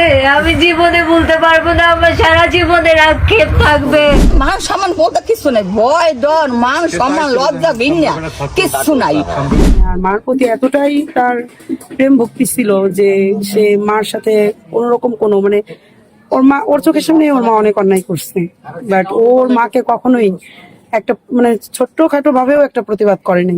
করছে আমি জীবনে ভুলতে পারব না আমার সারা জীবনের আক্ষেপ থাকবে। মান সম্মান বলতে কিছু নাই ভয় ডর মান সম্মান লজ্জা বিন্যা কিচ্ছু নাই। আর মার প্রতি এতটাই তার প্রেম ভক্তি ছিল যে সে মার সাথে কোনোরকম কোনো মানে ওর মা ওর চোখের সামনে ওর মা অনেক অন্যায় করছে। বাট ওর মাকে কখনোই একটা মানে ছোট্টখাটো ভাবেও একটা প্রতিবাদ করেনি।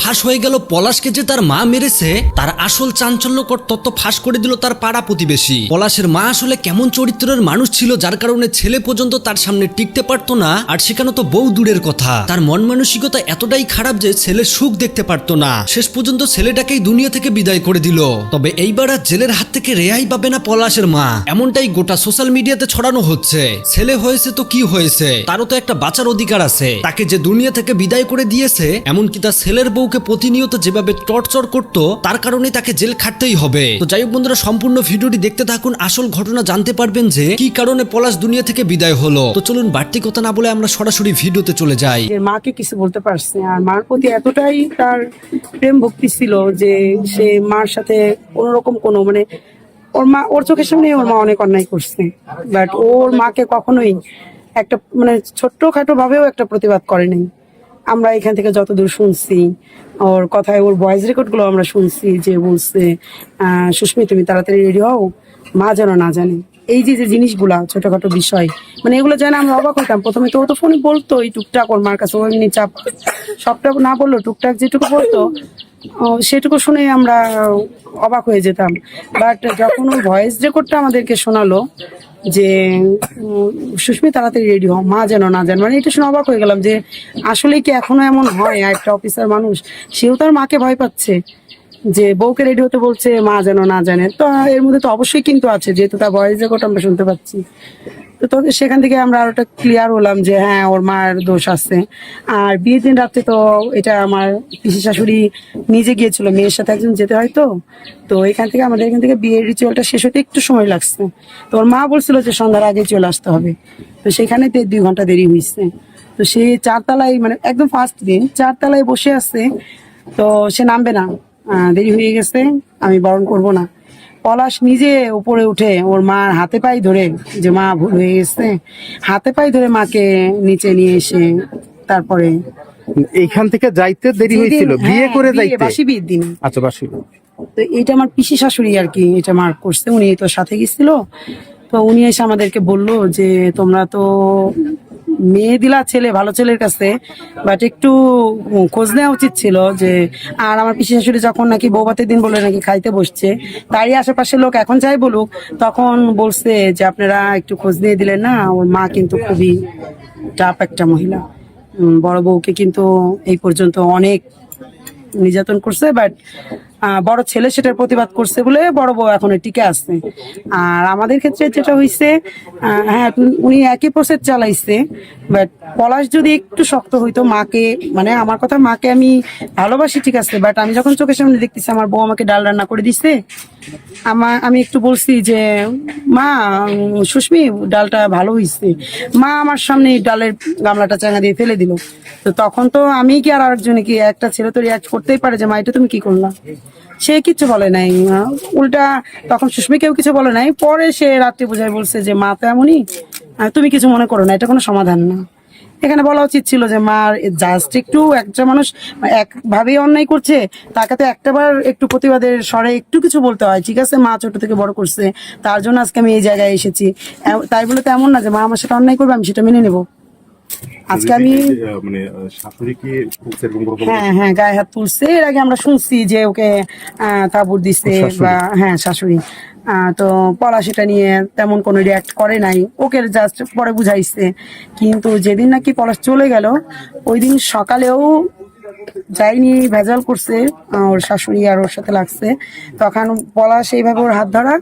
ফাঁস হয়ে গেল পলাশকে যে তার মা মেরেছে, তার আসল চাঞ্চল্যকর তত্ত্ব ফাঁস করে দিল তার পাড়া প্রতিবেশী। পলাশের মা আসলে কেমন চরিত্রের মানুষ ছিল যার কারণে ছেলে পর্যন্ত তার সামনে টিকতে পারতো না, আর সেখানে তো বউ দূরের কথা। তার মন মানসিকতা এতটাই খারাপ যে ছেলে সুখ দেখতে পারতো না। শেষ পর্যন্ত ছেলেটাকেই দুনিয়া থেকে বিদায় করে দিল। তবে এইবার আর জেলের হাত থেকে রেহাই পাবে না পলাশের মা। এমনটাই গোটা সোশ্যাল মিডিয়াতে ছড়ানো হচ্ছে। ছেলে হয়েছে তো কি হয়েছে? তারও তো একটা বাঁচার অধিকার আছে। তাকে যে দুনিয়া থেকে বিদায় করে দিয়েছে এমনকি তার ছেলের বউকে প্রতিনিয়ত যেভাবে টর্চার করত তার কারণে তাকে জেল খাটতেই হবে। তো যাই হোক বন্ধুরা সম্পূর্ণ ভিডিওটি দেখতে থাকুন আসল ঘটনা জানতে পারবেন যে কি কারণে পলাশ দুনিয়া থেকে বিদায় হলো। তো চলুন বাড়তি কথা না বলে আমরা সরাসরি ভিডিওতে চলে যাই। মাকে কিছু বলতে পারছে আর মার প্রতি এতটাই তার প্রেম ভক্তি ছিল যে সে মার সাথে কোনোরকম কোনো মানে ওর মা ওর চোখের সামনে ওর মা অনেক অন্যায় করছে। বাট ওর মাকে কখনোই একটা মানে ছোট্টখাটো ভাবেও একটা প্রতিবাদ করেনি আমরা এখান থেকে যতদূর শুনছি, ওর কথায়, ওর ভয়েস রেকর্ডগুলো আমরা শুনছি যে বলছে সুস্মি তুমি তাড়াতাড়ি রেডি হও, মা যেন না জানে। এই যে যে জিনিসগুলা ছোটখাটো বিষয় মানে এগুলো জানা আমি অবাক হইতাম। প্রথমে তো ও তো ফোনে বলতো এই টুকটাক ওর মার কাছে ও এমনি চাপ। সবটা না বলল টুকটাক যেটুকু বলতো সেটুকু শুনে আমরা অবাক হয়ে যেতাম। বাট যখন ওর ভয়েস রেকর্ডটা আমাদেরকে শোনালো যে উম, সুস্মি তাড়াতাড়ি রেডি হও মা যেন না জান মানে এটা শুনে অবাক হয়ে গেলাম যে আসলে কি এখনও এমন হয়? একটা অফিসার মানুষ সেও তার মাকে ভয় পাচ্ছে। যে বউকে রেডি হতে বলছে, মা যেন না জানে। তো, এর মধ্যে তো অবশ্যই কিন্তু আছে, যেহেতু তার ভয়েস রেকর্ড আমরা শুনতে পাচ্ছি। তো সেখান থেকে আমরা আরোটা ক্লিয়ার হলাম যে হ্যাঁ ওর মার দোষ আছে। আর বিয়ের দিন রাত্রে তো এটা আমার পিসি শাশুড়ি নিজে গিয়েছিল, মেয়ের সাথে একজন যেতে হয় তো। তো এখান থেকে আমাদের এখান থেকে বিয়ের রিচুয়ালটা শেষ হতে একটু সময় লাগছে। তো ওর মা বলছিল যে সন্ধ্যার আগে চলে আসতে হবে। তো সেখানে তো দুই ঘণ্টা দেরি হয়েছে। তো সে চারতলায় মানে একদম ফার্স্ট দিন, চারতলায় বসে আছে। তো সে নামবে না। দেরি হয়ে গেছে আমি বরণ করব না। পলাশ নিজে উপরে উঠে ওর মার হাতে পায়ে ধরে যে মা ভুল হয়ে গেছে হাতে পায়ে ধরে মাকে নিচে নিয়ে এসে তারপরে এইখান থেকে যাইতে দেরি হয়েছিল যেদিন- বিয়ে হ্যাঁ, করে যাইতে? বাসি বিয়ের দিন। আচ্ছা বাসি তো এটা আমার পিসি শাশুড়ি আর কি এটা মার করছে উনি তো সাথে গেছিল। তো উনি এসে আমাদেরকে বলল যে তোমরা তো মেয়ে দিলা ছেলে, ভালো ছেলের কাছে বাট একটু খোঁজ নেওয়া উচিত ছিল যে, আর আমার পিসি শাশুড়ি যখন নাকি বৌভাতের দিন বলে নাকি খাইতে বসছে, তারই আশেপাশে লোক এখন যাই বলুক, তখন বলছে যে আপনারা একটু খোঁজ নিয়ে দিলেন না, ওর মা কিন্তু খুবই টাপ একটা মহিলা। বড় বউকে কিন্তু এই পর্যন্ত অনেক নির্যাতন করছে বাট বড় ছেলে সেটার প্রতিবাদ করছে বলে বড় বউ এখন টিকে আসছে আর আমাদের ক্ষেত্রে যেটা হয়েছে হ্যাঁ উনি একই প্রসেস চালাইছে। বাট পলাশ যদি একটু শক্ত হইতো, মাকে মানে আমার কথা মাকে আমি ভালোবাসি, ঠিক আছে, বাট আমি যখন চোখের সামনে দেখতেছি, আমার বউ আমাকে ডাল রান্না করে দিচ্ছে আমার আমি একটু বলছি যে, মা সুস্মি, ডালটা ভালো হয়েছে মা আমার সামনে ডালের গামলাটা চাঙা দিয়ে ফেলে দিল। তো তখন তো আমি কি আর আরেকজনে কি, একটা ছেলে তো রিয়াক্ট করতেই পারে যে, মা, এটা তুমি কি করলা? সে কিচ্ছু বলে নাই উল্টা তখন সুস্মি কেউ কিছু বলে নাই। পরে সে রাত্রে বোঝায় বলছে যে, মা তো এমনই। তুমি কিছু মনে করো না এটা কোনো সমাধান না। এখানে বলা উচিত ছিল যে মার জাস্ট একটু একটা মানুষ একভাবেই অন্যায় করছে তাকে তো একটাবার একটু প্রতিবাদের স্বরে একটু কিছু বলতে হয়। ঠিক আছে মা ছোট থেকে বড় করছে তার জন্য আজকে আমি এই জায়গায় এসেছি। তাই বলে তো এমন না যে মা আমার সাথে অন্যায় করবে আমি সেটা মেনে নেব। আজকে আমি মানে হ্যাঁ হ্যাঁ গায়ে হাত তুলছে। এর আগে আমরা শুনছি যে ওকে আহ, তাবুর দিচ্ছে বা হ্যাঁ শাশুড়ি। তো পলা সেটা নিয়ে তেমন কোনো রিয়াক্ট করে নাই। ওকে জাস্ট পরে বুঝাইছে। কিন্তু যেদিন নাকি পলাশ চলে গেল ওই দিন সকালেও যাইনি ভেজাল করছে ওর শাশুড়ি আর ওর সাথে লাগছে। তখন পলাশ এইভাবে ওর হাত ধরা,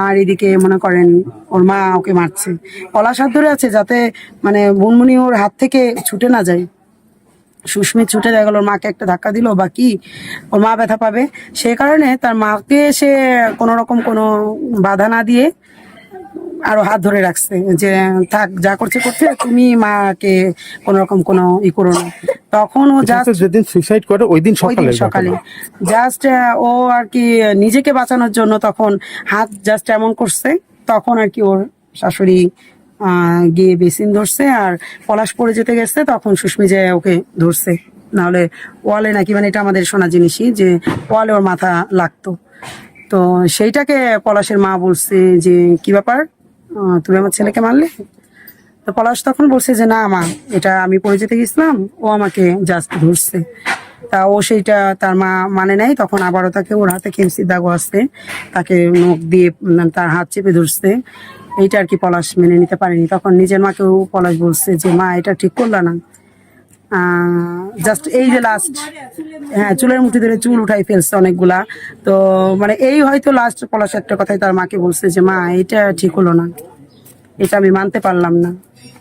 আর এদিকে মনে করেন ওর মা ওকে মারছে। পলাশ হাত ধরে আছে যাতে মানে বুনমুনি ওর হাত থেকে ছুটে না যায়। সুস্মিত ছুটে দেখা গেল ওর মাকে একটা ধাক্কা দিল বা কি? ওর মা ব্যথা পাবে। সেই কারণে তার মাকে সে কোনো রকম কোনো বাধা না দিয়ে আরও হাত ধরে রাখছে যে থাক যা করছে করছে তুমি মাকে কোন রকম কোনো ই করো না। তখন ও জাস্ট যেদিন সুইসাইড করে ওই দিন সকালে সকালে। জাস্ট ও আর কি নিজেকে বাঁচানোর জন্য তখন হাত জাস্ট এমন করছে তখন আর কি ওর শাশুড়ি গিয়ে বেসিন ধরছে আর পলাশ পড়ে যেতে গেছে, তখন সুস্মি যে ওকে ধরছে। নাহলে ওয়ালে নাকি মানে এটা আমাদের শোনা জিনিসই যে ওয়ালে ওর মাথা লাগতো। তো সেইটাকে পলাশের মা বলছে যে, কি ব্যাপার? তুমি আমার ছেলেকে মারলে? তো পলাশ তখন বলছে যে, না মা, এটা আমি পড়ে যেতে গেছিলাম, ও আমাকে জাস্ট ধরছে। তা ও সেইটা তার মা মানে নাই, তখন আবারও তাকে ওর হাতে খেমসি দাগও আসছে তাকে নখ দিয়ে তার হাত চেপে ধরছে। এইটা আর কি পলাশ মেনে নিতে পারেনি। তখন নিজের মাকেও পলাশ বলছে যে, মা, এটা ঠিক করলা না। জাস্ট এই যে লাস্ট হ্যাঁ চুলের মুঠি ধরে চুল উঠাই ফেলছে অনেকগুলা। তো মানে এই হয়তো লাস্ট পলাশ একটা কথাই তার মাকে বলছে যে, মা এটা ঠিক হলো না। এটা আমি মানতে পারলাম না।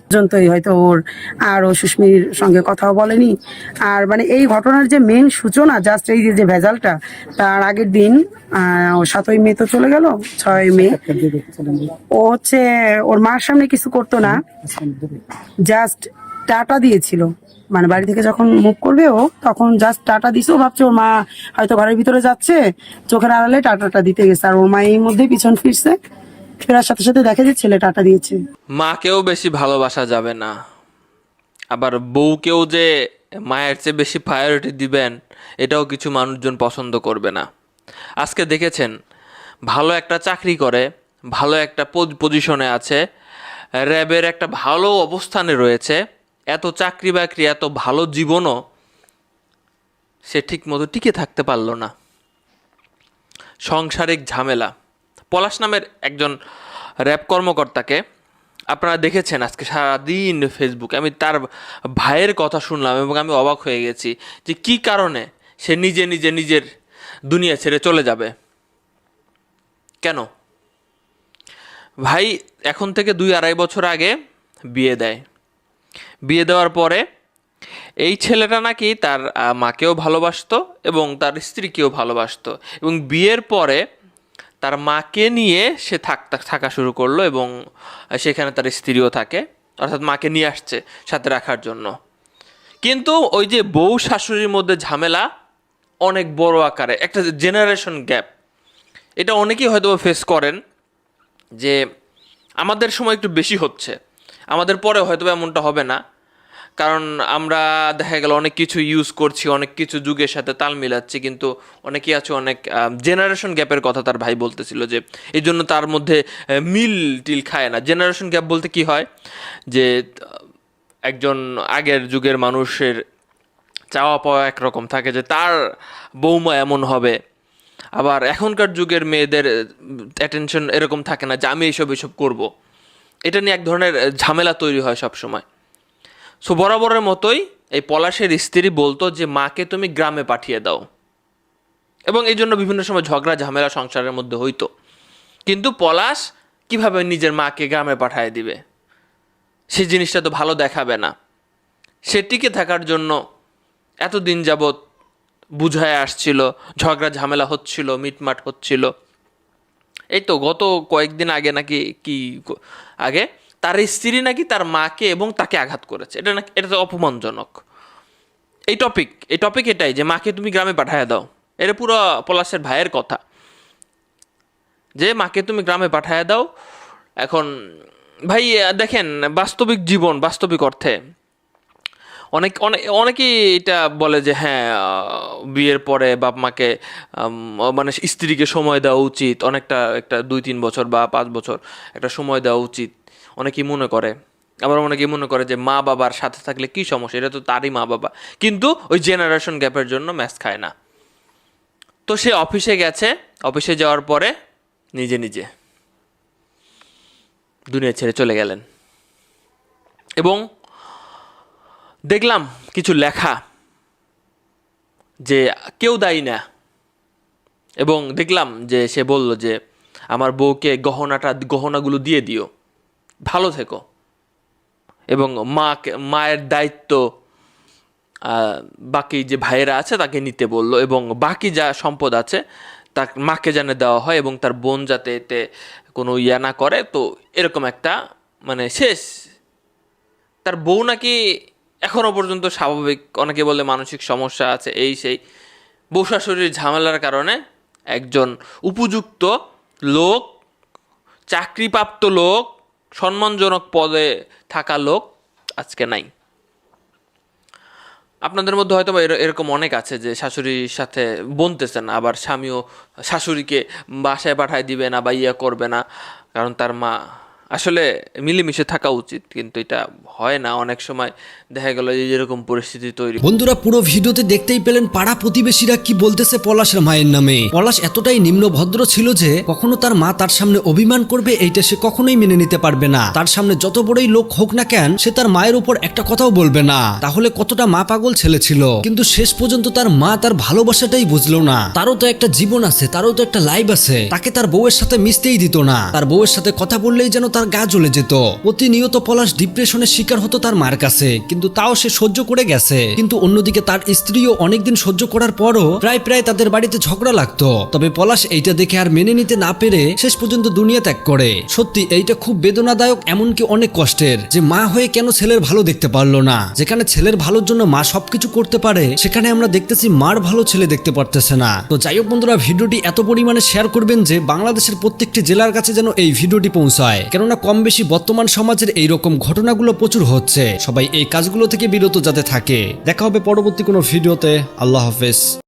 পর্যন্তই হয়তো ওর আর ও সুস্মির সঙ্গে কথাও বলেনি। আর মানে এই ঘটনার যে মেন সূচনা জাস্ট এই যে ভেজালটা, তার আগের দিন সাতই মে তো চলে গেল, ছয় মে। ও হচ্ছে, ওর মার সামনে কিছু করতো না জাস্ট টাটা দিয়েছিল। মানে বাড়ি থেকে যখন মুভ করবে ও, তখন জাস্ট টাটা দিছে, ও ভাবছে ওর মা হয়তো ঘরের ভিতরে যাচ্ছে, চোখের আড়ালে টাটাটা দিতে গেছে, আর ওর মা এই মধ্যে পিছন ফিরছে। ফেরার সাথে সাথে দেখে যে ছেলে টাটা দিয়েছে। মাকেও বেশি ভালোবাসা যাবে না। আবার বউকেও যে মায়ের চেয়ে বেশি প্রায়োরিটি দিবেন, এটাও কিছু মানুষজন পছন্দ করবে না। আজকে দেখেছেন, ভালো একটা চাকরি করে, ভালো একটা পজিশনে আছে র্যাবের একটা ভালো অবস্থানে রয়েছে, এত চাকরি বাকরি, এত ভালো জীবনও সে ঠিক মতো টিকে থাকতে পারল না। সাংসারিক ঝামেলা। পলাশ নামের একজন র্যাব কর্মকর্তাকে আপনারা দেখেছেন আজকে সারাদিন ফেসবুকে আমি তার ভাইয়ের কথা শুনলাম এবং আমি অবাক হয়ে গেছি যে কি কারণে সে নিজে নিজে, নিজের দুনিয়া ছেড়ে চলে যাবে। কেন? ভাই এখন থেকে দুই আড়াই বছর আগে বিয়ে দেয়। বিয়ে দেওয়ার পরে এই ছেলেটা নাকি তার মাকেও ভালোবাসতো এবং তার স্ত্রীকেও ভালোবাসতো এবং বিয়ের পরে তার মাকে নিয়ে সে থাকতে থাকা শুরু করল এবং সেখানে তার স্ত্রীও থাকে। অর্থাৎ মাকে নিয়ে আসছে সাথে রাখার জন্য। কিন্তু ওই যে বউ শাশুড়ির মধ্যে ঝামেলা অনেক বড় আকারে, একটা জেনারেশন গ্যাপ এটা অনেকেই হয়তো ফেস করেন যে আমাদের সময় একটু বেশি হচ্ছে। আমাদের পরে হয়তো এমনটা হবে না। কারণ আমরা দেখা গেল অনেক কিছু ইউজ করছি, অনেক কিছু যুগের সাথে তাল মিলাচ্ছি, কিন্তু অনেকেই আছে অনেক জেনারেশন গ্যাপের কথা তার ভাই বলতেছিল যে এই জন্য তার মধ্যে মিল টিল খায় না। জেনারেশন গ্যাপ বলতে কি হয়? যে একজন আগের যুগের মানুষের চাওয়া পাওয়া একরকম থাকে যে তার বৌমা এমন হবে। আবার এখনকার যুগের মেয়েদের অ্যাটেনশন এরকম থাকে না যে আমি এইসব এইসব করব। এটা নিয়ে এক ধরনের ঝামেলা তৈরি হয় সব সময় সো বরাবরের মতোই এই পলাশের স্ত্রী বলতো যে, মাকে তুমি গ্রামে পাঠিয়ে দাও। এবং এই জন্য বিভিন্ন সময় ঝগড়া, ঝামেলা সংসারের মধ্যে হইতো। কিন্তু পলাশ কীভাবে নিজের মাকে গ্রামে পাঠিয়ে দিবে? সেই জিনিসটা তো ভালো দেখাবে না। সে টিকে থাকার জন্য এতদিন যাবৎ বুঝায় আসছিল, ঝগড়া, ঝামেলা হচ্ছিল, মিটমাট হচ্ছিল। এই তো গত কয়েকদিন আগে নাকি কি, আগে তার স্ত্রী নাকি তার মাকে এবং তাকে আঘাত করেছে। এটা নাকি এটা তো অপমানজনক। এই টপিক এই টপিক এটাই যে মাকে তুমি গ্রামে পাঠায় দাও। এটা পুরো পলাশের ভাইয়ের কথা। যে মাকে তুমি গ্রামে পাঠায় দাও, এখন ভাই, দেখেন, বাস্তবিক জীবন, বাস্তবিক অর্থে। অনেক অনেক অনেকেই এটা বলে যে হ্যাঁ বিয়ের পরে বাপ মাকে মানে স্ত্রীকে সময় দেওয়া উচিত। অনেকটা একটা দুই তিন বছর বা পাঁচ বছর একটা সময় দেওয়া উচিত। অনেকেই মনে করে। আবার অনেকেই মনে করে যে মা বাবার সাথে থাকলে কি সমস্যা? এটা তো তারই মা বাবা। কিন্তু ওই জেনারেশন গ্যাপের জন্য ম্যাচ খায় না। তো সে অফিসে গেছে। অফিসে যাওয়ার পরে নিজে নিজে দুনিয়া ছেড়ে চলে গেলেন। এবং দেখলাম কিছু লেখা যে কেউ দায়ী না। এবং দেখলাম যে সে বলল যে, আমার বউকে গহনাটা, গহনাগুলো দিয়ে দিও। ভালো থেকো। এবং মাকে, মায়ের দায়িত্ব বাকি যে ভাইয়েরা আছে তাকে নিতে বলল এবং বাকি যা সম্পদ আছে তা মাকে যেন দেওয়া হয় এবং তার বোন যাতে এতে কোনো ইয়া না করে। তো এরকম একটা মানে শেষ। তার বউ নাকি এখনও পর্যন্ত স্বাভাবিক, অনেকে বলে মানসিক সমস্যা আছে, এই সেই। বউ শাশুড়ির ঝামেলার কারণে একজন উপযুক্ত লোক, চাকরিপ্রাপ্ত লোক সম্মানজনক পদে থাকা লোক আজকে নাই। আপনাদের মধ্যে হয়তো এর- এরকম অনেক আছে যে শাশুড়ির সাথে বনতেছে না আবার স্বামীও শাশুড়িকে বাসায় পাঠায় দিবে না বা ইয়ে করবে না, কারণ তার মা আসলে মিলেমিশে থাকা উচিত, কিন্তু এটা হয় না। অনেক সময় দেখা গেল যে এরকম পরিস্থিতি তৈরি। বন্ধুরা, পুরো ভিডিওতে দেখতেই পেলেন পাড়া প্রতিবেশীরা কি বলতেছে পলাশের মায়ের নামে। পলাশ এতটাই নিম্ন ভদ্র ছিল যে, কখনো তার মা তার সামনে অভিমান করবে, এইটা সে কখনোই মেনে নিতে পারবে না। তার সামনে যত বড়ই লোক হোক না কেন, সে তার মায়ের উপর একটা কথাও বলবে না। তাহলে কতটা মা পাগল ছেলে ছিল? কিন্তু শেষ পর্যন্ত তার মা তার ভালোবাসাটাই বুঝলো না। তারও তো একটা জীবন আছে, তারও তো একটা লাইফ আছে। তাকে তার বউয়ের সাথে মিশতেই দিত না। তার বউয়ের সাথে কথা বললেই যেন তার গা জ্বলে যেত। প্রতিনিয়ত পলাশ ডিপ্রেশনের শিকার হতো তার মার কাছে, কিন্তু তাও সে সহ্য করে গেছে। কিন্তু অন্যদিকে তার স্ত্রীও অনেকদিন সহ্য করার পরও প্রায় প্রায় তাদের বাড়িতে ঝগড়া লাগতো। তবে পলাশ এইটা দেখে আর মেনে নিতে না পেরে শেষ পর্যন্ত দুনিয়া ত্যাগ করে। সত্যি, এইটা খুব বেদনাদায়ক, এমনকি অনেক কষ্টের, যে মা হয়ে কেন ছেলের ভালো দেখতে পারল না। যেখানে ছেলের ভালোর জন্য মা সবকিছু করতে পারে, সেখানে আমরা দেখতেছি মার ভালো ছেলে দেখতে পারতেছে না। তো যাই হোক বন্ধুরা, ভিডিওটি এত পরিমাণে শেয়ার করবেন যে বাংলাদেশের প্রত্যেকটি জেলার কাছে যেন এই ভিডিওটি পৌঁছায়। কেননা কম বেশি বর্তমান সমাজের এই রকম ঘটনাগুলো প্রচুর হচ্ছে। সবাই এই কাজগুলো থেকে বিরত যাতে থাকে। দেখা হবে পরবর্তী কোনো ভিডিওতে। আল্লাহ হাফেজ।